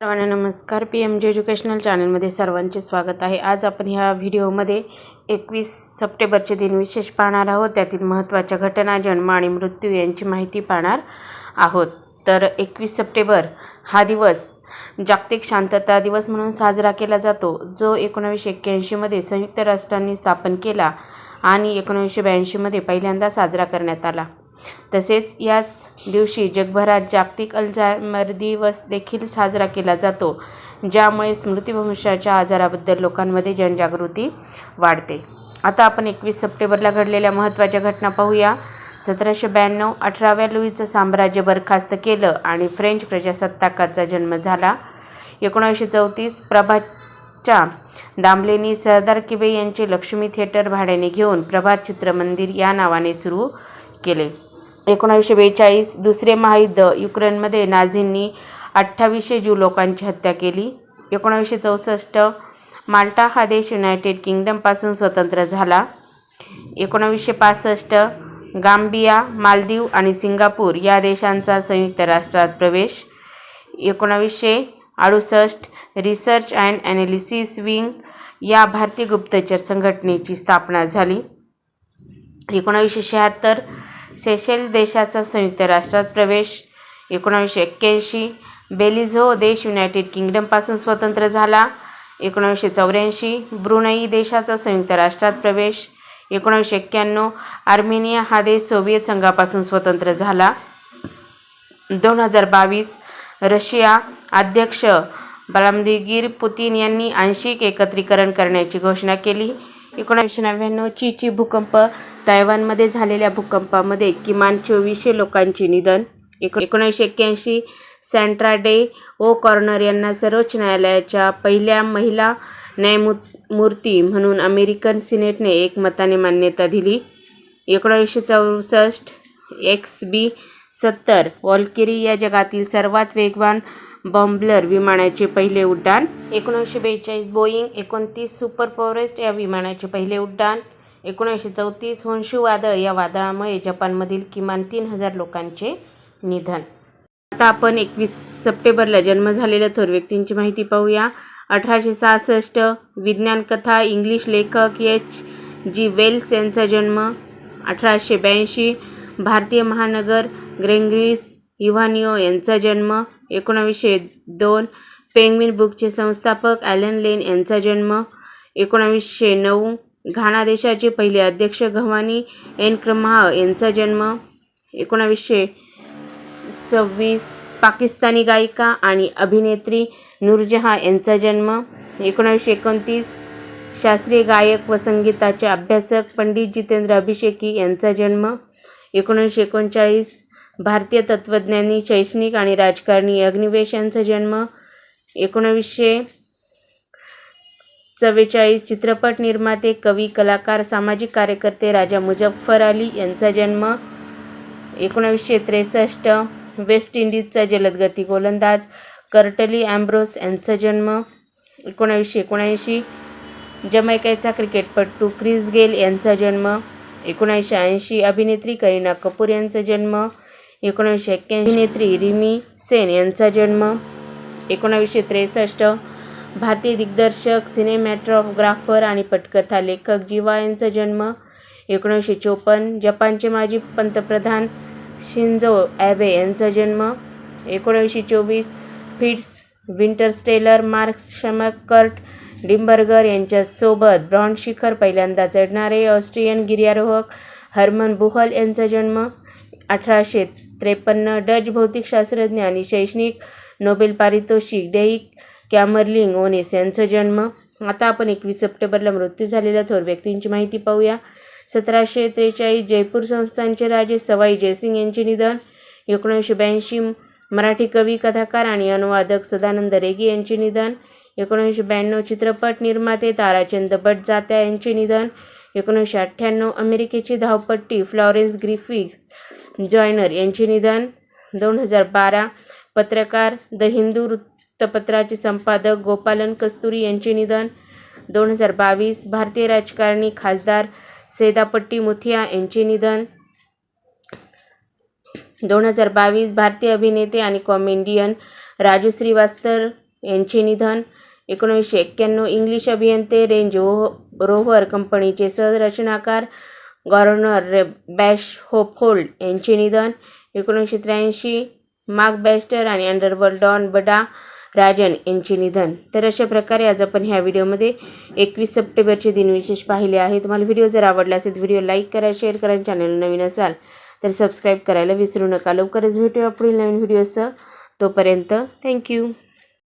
सर्वांना नमस्कार. P M जे एज्युकेशनल चॅनलमध्ये सर्वांचे स्वागत आहे. आज आपण ह्या व्हिडिओमध्ये एकवीस सप्टेंबरचे दिन विशेष पाहणार आहोत. त्यातील महत्त्वाच्या घटना जन्म आणि मृत्यू यांची माहिती पाहणार आहोत. तर एकवीस सप्टेंबर हा दिवस जागतिक शांतता दिवस म्हणून साजरा केला जातो जो एकोणावीसशे एक्क्याऐंशीमध्ये संयुक्त राष्ट्रांनी स्थापन केला आणि एकोणावीसशे ब्याऐंशीमध्ये पहिल्यांदा साजरा करण्यात आला. तसेच याच दिवशी जगभरात जागतिक अल्झायमर दिवस देखील साजरा केला जातो ज्यामुळे स्मृतिभ्रंशाच्या आजाराबद्दल लोकांमध्ये जनजागृती वाढते. आता आपण एकवीस सप्टेंबरला घडलेल्या महत्त्वाच्या घटना पाहूया. सतराशे ब्याण्णव अठराव्या लुईचं साम्राज्य बरखास्त केलं आणि फ्रेंच प्रजासत्ताकाचा जन्म झाला. एकोणीसशे चौतीस प्रभातच्या दामलेनी सरदार किबे यांचे लक्ष्मी थिएटर भाड्याने घेऊन प्रभात चित्रमंदिर या नावाने सुरू केले. एकोणावीसशे बेचाळीस दुसरे महायुद्ध युक्रेनमध्ये नाझींनी अठ्ठावीसशे ज्यू लोकांची हत्या केली. एकोणावीसशे चौसष्ट माल्टा हा देश युनायटेड किंगडमपासून स्वतंत्र झाला. एकोणावीसशे पासष्ट गांबिया मालदीव आणि सिंगापूर या देशांचा संयुक्त राष्ट्रात प्रवेश. एकोणावीसशे अडुसष्ट रिसर्च अँड ॲनालिसिस विंग या भारतीय गुप्तचर संघटनेची स्थापना झाली. एकोणावीसशे शहात्तर सेशेल्स देशाचा संयुक्त राष्ट्रात प्रवेश एकोणावीसशे एक्क्याऐंशी. बेलिझो देश युनायटेड किंगडमपासून स्वतंत्र झाला एकोणावीसशे चौऱ्याऐंशी. ब्रुनई देशाचा संयुक्त राष्ट्रात प्रवेश एकोणावीसशे एक्क्याण्णव. आर्मेनिया हा देश सोव्हिएत संघापासून स्वतंत्र झाला. दोन हजार बावीस रशिया अध्यक्ष बलामदिगीर पुतिन यांनी आंशिक एकत्रीकरण करण्याची घोषणा केली. एकोणीसशे नव्याण्णव चीची भूकंप तैवानमध्ये झालेल्या भूकंपामध्ये किमान चोवीसशे लोकांचे निधन. एको एकोणीसशे एक्क्याऐंशी सँट्रा डे ओ कॉर्नर यांना सर्वोच्च न्यायालयाच्या पहिल्या महिला न्यायमू मूर्ती म्हणून अमेरिकन सिनेटने एकमताने मान्यता दिली. एकोणीसशे चौसष्ट एक्स बी सत्तर वॉल्किरी या जगातील सर्वात वेगवान बॉम्बलर विमानाचे पहिले उड्डाण. एकोणीसशे बेचाळीस बोईंग एकोणतीस सुपर फॉरेस्ट या विमानाचे पहिले उड्डाण. एकोणीसशे चौतीस होन्शू वादळ या वादळामुळे जपानमधील किमान तीन हजार लोकांचे निधन. आता आपण एकवीस सप्टेंबरला जन्म झालेल्या थोर व्यक्तींची माहिती पाहूया. अठराशे सहासष्ट विज्ञान कथा इंग्लिश लेखक एच जी वेल्स यांचा जन्म. अठराशे ब्याऐंशी भारतीय महानगर ग्रेंग्रिस इव्हानिओ यांचा जन्म. एकोणावीसशे दोन पेंग्विन बुकचे संस्थापक ॲलन लेन यांचा जन्म. एकोणावीसशे नऊ घाना देशाचे पहिले अध्यक्ष घवानी एनक्रमाह यांचा जन्म. एकोणावीसशे सव्वीस पाकिस्तानी गायिका आणि अभिनेत्री नूरजहा यांचा जन्म. एकोणावीसशे एकोणतीस शास्त्रीय गायक व संगीताचे अभ्यासक पंडित जितेंद्र अभिषेकी यांचा जन्म. एकोणीसशे एकोणचाळीस भारतीय तत्त्वज्ञानी शैक्षणिक आणि राजकारणी अग्निवेश यांचा जन्म एकोणावीसशे चव्वेचाळीस चित्रपट निर्माते कवी कलाकार सामाजिक कार्यकर्ते राजा मुझफ्फर अली यांचा जन्म एकोणावीसशे त्रेसष्ट वेस्ट इंडिजचा जलदगती गोलंदाज कर्टली ॲम्ब्रोस यांचा जन्म एकोणावीसशे एकोणऐंशी जमैकाचा क्रिकेटपटू क्रिस गेल यांचा जन्म एकोणीसशे ऐंशी अभिनेत्री करीना कपूर यांचा जन्म एकोणीसशे एक्क्याऐंशी नेत्री रिमी सेन यांचा जन्म एकोणावीसशे त्रेसष्ट भारतीय दिग्दर्शक सिनेमॅटोग्राफर आणि पटकथा लेखक जीवा यांचा जन्म एकोणीसशे चोपन्न जपानचे माजी पंतप्रधान शिंजो ॲबे यांचा जन्म एकोणीसशे चोवीस फिट्स विंटरस्टेलर मार्क शमकर्ट डिंबर्गर यांच्यासोबत ब्रॉन्झ शिखर पहिल्यांदा चढणारे ऑस्ट्रियन गिर्यारोहक हर्मन बुहल यांचा जन्म अठराशे त्रेपन्न डच भौतिकशास्त्रज्ञ आणि शैक्षणिक नोबेल पारितोषिक डेईक कॅमरलिंग ओनेस यांचा जन्म. आता आपण एकवीस सप्टेंबरला मृत्यू झालेल्या थोर व्यक्तींची माहिती पाहूया. सतराशे त्रेचाळीस जयपूर संस्थानचे राजे सवाई जयसिंग यांचे निधन. एकोणीसशे ब्याऐंशी मराठी कवी कथाकार आणि अनुवादक सदानंद रेगी यांचे निधन. एकोणीसशे ब्याण्णव चित्रपट निर्माते ताराचंद बटजात्या यांचे निधन. एकोणीसशे अठ्ठ्याण्णव अमेरिकेची धावपट्टी फ्लॉरेन्स ग्रिफिक्स जॉयनर यांचे निधन. दोन हजार बारा पत्रकार द हिंदू वृत्तपत्राचे संपादक गोपालन कस्तुरी यांचे निधन. दोन हजार बावीस भारतीय राजकारणी खासदार सेदापट्टी मुथिया यांचे निधन. दोन हजार बावीस भारतीय अभिनेते आणि कॉमेडियन राजू श्रीवास्तव यांचे निधन. एकोणीसशे एक्क्याण्णव इंग्लिश अभियंते रेंज ओ रोव्हर कंपनीचे सहरचनाकार गव्हर्नर रे बॅश होपहोल्ड यांचे निधन एकोणीसशे त्र्याऐंशी मार्क बॅस्टर आणि अंडरवर्ल्ड डॉन बडा राजन यांचे निधन. तर अशा प्रकारे आज आपण ह्या व्हिडिओमध्ये एकवीस सप्टेंबरचे दिनविशेष पाहिले आहे तुम्हाला व्हिडिओ जर आवडला असेल तर व्हिडिओ लाईक करा शेअर करा चॅनल नवीन असाल तर सबस्क्राईब करायला विसरू नका. लवकरच भेटूया पुढील नवीन व्हिडिओसह. तोपर्यंत थँक्यू.